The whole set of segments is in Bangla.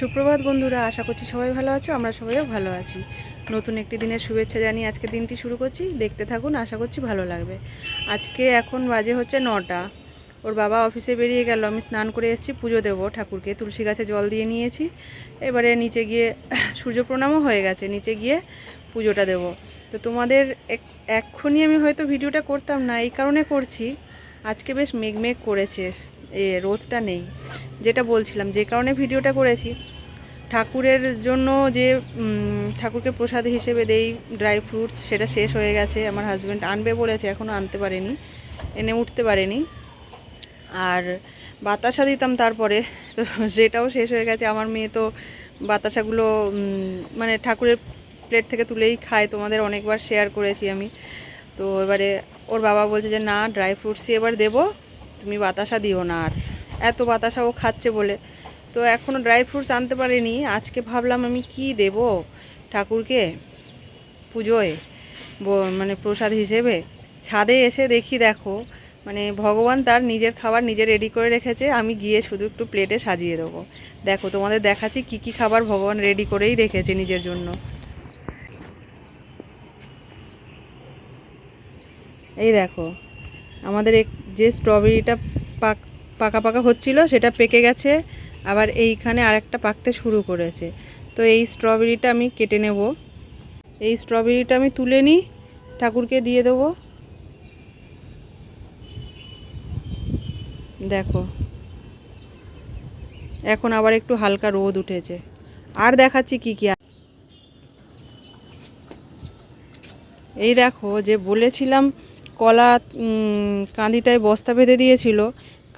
সুপ্রভাত বন্ধুরা, আশা করছি সবাই ভালো আছো, আমরা সবাইও ভালো আছি। নতুন একটি দিনের শুভেচ্ছা জানিয়ে আজকে দিনটি শুরু করছি। দেখতে থাকুন, আশা করছি ভালো লাগবে। আজকে এখন বাজে হচ্ছে নটা। ওর বাবা অফিসে বেরিয়ে গেল, আমি স্নান করে এসেছি, পুজো দেবো ঠাকুরকে। তুলসী গাছে জল দিয়ে নিয়েছি। এবারে নিচে গিয়ে সূর্য প্রণামও হয়ে গেছে, নিচে গিয়ে পুজোটা দেব। তো তোমাদের এক- এক্ষুনি আমি হয়তো ভিডিওটা করতাম না, এই কারণে করছি। আজকে বেশ মেঘমেঘ করেছে। এ, রোদটা নেই। যেটা বলছিলাম, যে কারণে ভিডিওটা করেছি। ঠাকুরের জন্য যে ঠাকুরকে প্রসাদ হিসেবে দেই, ড্রাই ফ্রুটস, সেটা শেষ হয়ে গেছে। আমার হাজব্যান্ড আনবে বলেছে এখনও আনতে পারেনি, এনে উঠতে পারেনি। আর বাতাসা দিতাম তারপরে, তো সেটাও শেষ হয়ে গেছে। আমার মেয়ে তো বাতাসাগুলো মানে ঠাকুরের প্লেট থেকে তুলেই খায়। তোমাদের অনেকবার শেয়ার করেছি আমি। তো এবারে ওর বাবা বলছে যে, না, ড্রাই ফ্রুটসই এবার দেবো। তুমি বাতাসা দিও না আর। এত বাতাসা ও খাচ্ছে বলে। তো এখনও ড্রাই ফ্রুটস আনতে পারিনি। আজকে ভাবলাম আমি কি দেব ঠাকুরকে? পুজোয় মানে প্রসাদ হিসেবে। ছাদে এসে দেখি দেখো মানে ভগবান তার নিজের খাবার নিজে রেডি করে রেখেছে। আমি গিয়ে শুধু একটু প্লেটে সাজিয়ে দেবো। দেখো, তোমাদের দেখাচ্ছি কি কি খাবার ভগবান রেডি করেই রেখেছে নিজের জন্য। এই দেখো, আমাদের এক- যে স্ট্রবেরিটা পাক, পাকা পাকা হচ্ছিল, সেটা পেকে গেছে। আবার এইখানে আরেকটা পাকতে শুরু করেছে। তো এই স্ট্রবেরিটা আমি কেটে নেব। এই স্ট্রবেরিটা আমি তুলে নিই, ঠাকুরকে দিয়ে দেবো। দেখো। এখন আবার একটু হালকা রোদ উঠেছে। আর দেখাচ্ছি কি কি এই দেখো, যে বলেছিলাম কলা কাঁদিটায় বস্তা বেঁধে দিয়েছিল।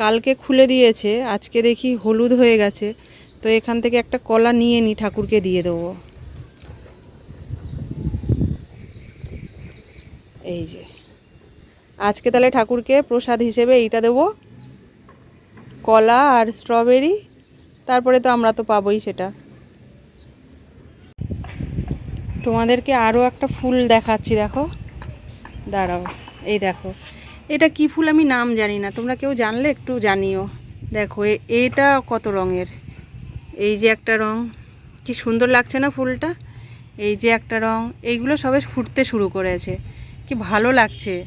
কালকে খুলে দিয়েছে, আজকে দেখি হলুদ হয়ে গেছে। তো এখান থেকে একটা কলা নিয়ে নি, ঠাকুরকে দিয়ে দেবো। এই যে। আজকে তাহলে ঠাকুরকে প্রসাদ হিসেবে এইটা দেবো। কলা আর স্ট্রবেরি, তারপরে তো আমরা তো পাবোই সেটা। তোমাদেরকে আরও একটা ফুল দেখাচ্ছি, দেখো। দাঁড়াও। এই দেখো। এটা কি ফুল আমি নাম জানি না। তোমরা কেউ জানলে একটু জানিও। দেখো এটা কত রঙের? এই যে একটা রং। কি সুন্দর লাগছে না ফুলটা? এই যে একটা রং। এইগুলো সবে ফুটতে শুরু করেছে। কি ভালো লাগছে।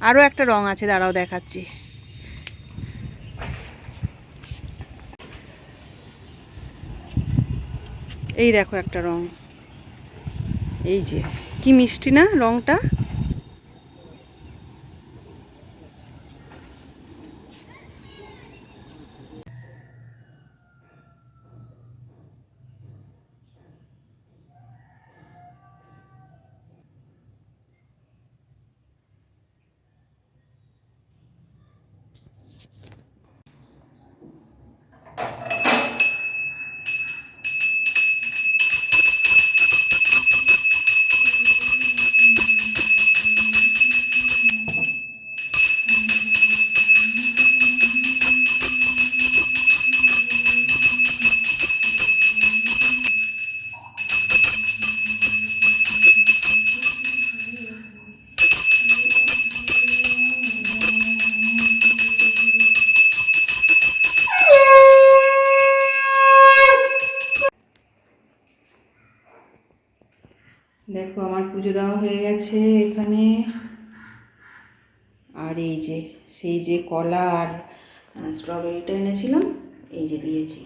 আরও একটা রং আছে, দাঁড়াও দেখাচ্ছি। এই দেখো একটা রং। এই যে। কি মিষ্টি না রংটা? দেখো, আমার পুজো দেওয়া হয়ে গেছে এখানে। আর এই যে, সেই যে কলা আর স্ট্রবেরিটা এনেছিলাম, এই যে দিয়েছি।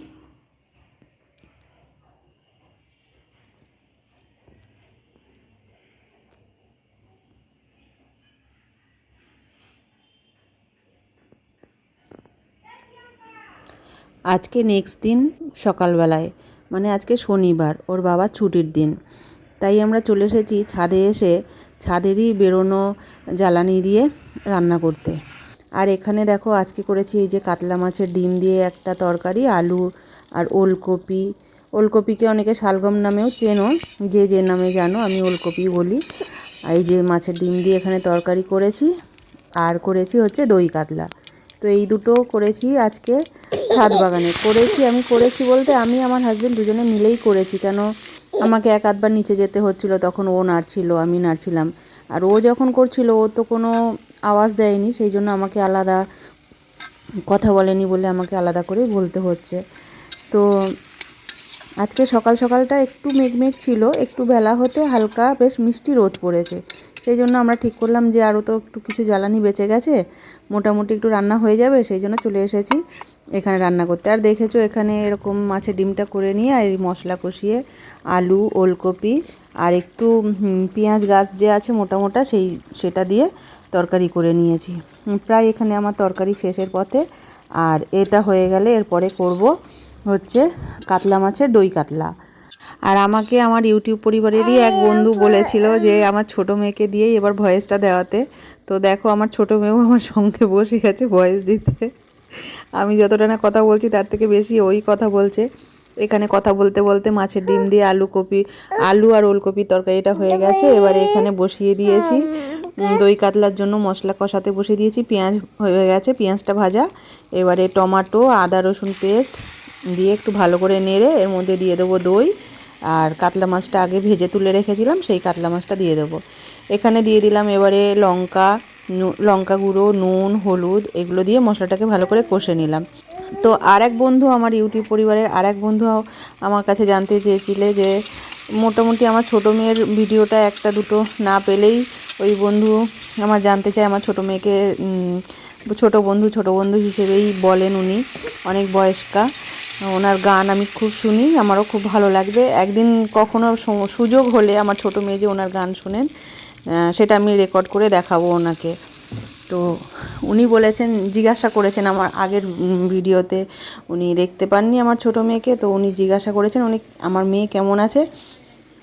আজকে নেক্সট দিন সকালবেলায় মানে আজকে শনিবার, ওর বাবার ছুটির দিন। তাই আমরা চলে এসেছি ছাদে এসে ছাদেরই বেরোনো জ্বালানি দিয়ে রান্না করতে। আর এখানে দেখো আজকে করেছি এই যে কাতলা মাছের ডিম দিয়ে একটা তরকারি, আলু আর ওলকপি। ওলকপিকে অনেকে শালগম নামেও চেনো, যে যে নামে জানো, আমি ওলকপি বলি। এই যে মাছের ডিম দিয়ে এখানে তরকারি করেছি, আর করেছি হচ্ছে দই কাতলা। তো এই দুটো করেছি আজকে ছাদ বাগানে। করেছি আমি, করেছি বলতে আমি, আমার হাজবেন্ড দুজনে মিলেই করেছি। কেন আমাকে এক আধবার নিচে যেতে হচ্ছিল, তখন ও নাড়ছিল আমি নাড়ছিলাম আর ও যখন করছিল, ও তো কোনো আওয়াজ দেয়নি, সেই জন্য আমাকে আলাদা কথা বলেনি বলে আমাকে আলাদা করে বলতে হচ্ছে। তো আজকে সকাল সকালটা একটু মেঘমেঘ ছিল, একটু বেলা হতে হালকা বেশ মিষ্টি রোদ পড়েছে। সেই জন্য আমরা ঠিক করলাম যে আরও তো একটু কিছু জ্বালানি বেঁচে গেছে, মোটামুটি একটু রান্না হয়ে যাবে, সেই জন্য চলে এসেছি। এখানে রান্না করতে। আর দেখেছ এখানে এরকম মাছের ডিমটা করে নিয়ে আর মশলা কষিয়ে আলু, ওলকপি আর একটু পেঁয়াজ গাছ যে আছে মোটা মোটা সেই, সেটা দিয়ে তরকারি করে নিয়েছি। প্রায় এখানে আমার তরকারি শেষের পথে। আর এটা হয়ে গেলে এরপরে করব হচ্ছে কাতলা মাছের দই কাতলা। আর আমাকে আমার ইউটিউব পরিবারেরই এক বন্ধু বলেছিল যে আমার ছোট মেয়েকে দিয়েই এবার ভয়েসটা দেওয়াতে। তো দেখো আমার ছোট মেয়েও আমার সঙ্গে বসে গেছে ভয়েস দিতে। আমি যতটা না কথা বলছি, তার থেকে বেশি ওই কথা বলছে। এখানে কথা বলতে বলতে মাছের ডিম দিয়ে আলু কপি, আলু আর ওলকপির তরকারিটা হয়ে গেছে। এবারে এখানে বসিয়ে দিয়েছি। দই কাতলার জন্য মশলা কষাতে বসিয়ে দিয়েছি। পেঁয়াজ হয়ে গেছে, পেঁয়াজটা ভাজা। এবারে টমাটো, আদা, রসুন পেস্ট দিয়ে একটু ভালো করে নেড়ে এর মধ্যে দিয়ে দেবো দই। আর কাতলা মাছটা আগে ভেজে তুলে রেখেছিলাম, সেই কাতলা মাছটা দিয়ে দেবো। এখানে দিয়ে দিলাম এবারে লঙ্কা লঙ্কা গুঁড়ো, নুন, হলুদ এগুলো দিয়ে মশলাটাকে ভালো করে কষে নিলাম। তো আর এক বন্ধু আমার ইউটিউব পরিবারের আর এক বন্ধু আমার কাছে জানতে চেয়েছিলে যে, মোটামুটি আমার ছোটো মেয়ের ভিডিওটা একটা দুটো না পেলেই ওই বন্ধু আমার জানতে চায়, আমার ছোটো মেয়েকে ছোট বন্ধু ছোট বন্ধু হিসেবেই বলেন উনি, অনেক বয়স্কা। ওনার গান আমি খুব শুনি, আমারও খুব ভালো লাগবে। একদিন কখনো সুযোগ হলে আমার ছোট মেয়ে যে ওনার গান শোনেন সেটা আমি রেকর্ড করে দেখাবো ওনাকে। তো উনি বলেছেন, জিজ্ঞাসা করেছেন আমার আগের ভিডিওতে। উনি দেখতে পাননি আমার ছোট মেয়েকে, তো উনি জিজ্ঞাসা করেছেন, উনি, আমার মেয়ে কেমন আছে?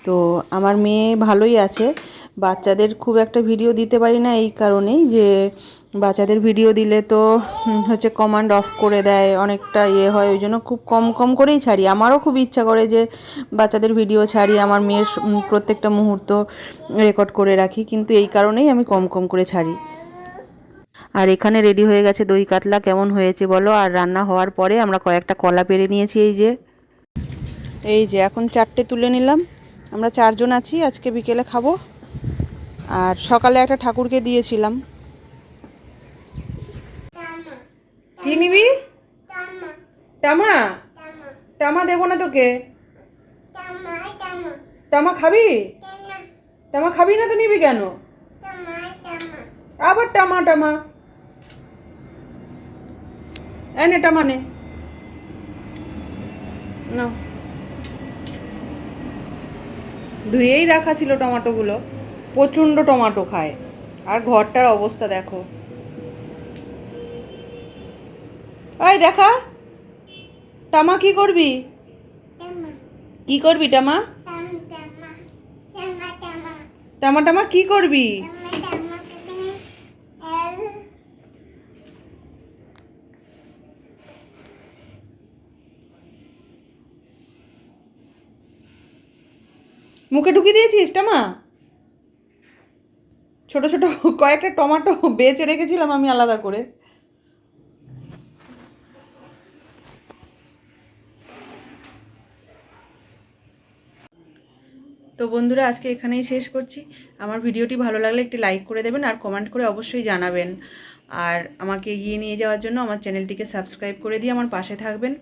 তো আমার মেয়ে ভালোই আছে। বাচ্চাদের খুব একটা ভিডিও দিতে পারি না এই কারণেই যে বাচ্চাদের ভিডিও দিলে তো হচ্ছে কমান্ড অফ করে দেয়, অনেকটা ইয়ে হয়, ওই জন্য খুব কম কম করেই ছাড়ি। আমারও খুব ইচ্ছা করে যে বাচ্চাদের ভিডিও ছাড়ি, আমার মেয়ের প্রত্যেকটা মুহূর্ত রেকর্ড করে রাখি, কিন্তু এই কারণেই আমি কম কম করে ছাড়ি। আর এখানে রেডি হয়ে গেছে দই কাতলা, কেমন হয়েছে বলো? আর রান্না হওয়ার পরে আমরা কয়েকটা কলা পেরে নিয়েছি, এই যে। এই যে, এখন চারটে তুলে নিলাম। আমরা চারজন আছি, আজকে বিকেলে খাব। আর সকালে একটা ঠাকুরকে দিয়েছিলাম। কি নিবি? টামা টামা দেবো না তোকে। টামা খাবি? টামা খাবি না তো নিবি কেন? আবার টামা টামা এনে টামা নে। নাও। ধুয়েই রাখা ছিল টমাটোগুলো। প্রচণ্ড টমাটো খায়। আর ঘরটার অবস্থা দেখো। ওই দেখা টামা কি করবি? কি করবি টামা? টামা টামা কি করবি? মুখে ঢুকিয়ে দিয়েছিস টামা? ছোট ছোট কয়েকটা টমাটো বেচে রেখেছিলাম আমি আলাদা করে। তো বন্ধুরা, আজকে এখানেই শেষ করছি। আমার ভিডিওটি ভালো লাগলে একটি লাইক করে দেবেন আর কমেন্ট করে অবশ্যই জানাবেন। আর আমাকে এগিয়ে নিয়ে যাওয়ার জন্য আমার চ্যানেলটিকে সাবস্ক্রাইব করে দিয়ে আমার পাশে থাকবেন।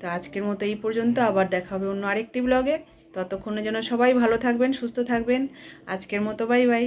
তো আজকের মতো এই পর্যন্ত, আবার দেখা হবে অন্য আরেকটি ব্লগে। ততক্ষণের জন্য সবাই ভালো থাকবেন, সুস্থ থাকবেন। আজকের মতো, বাই বাই।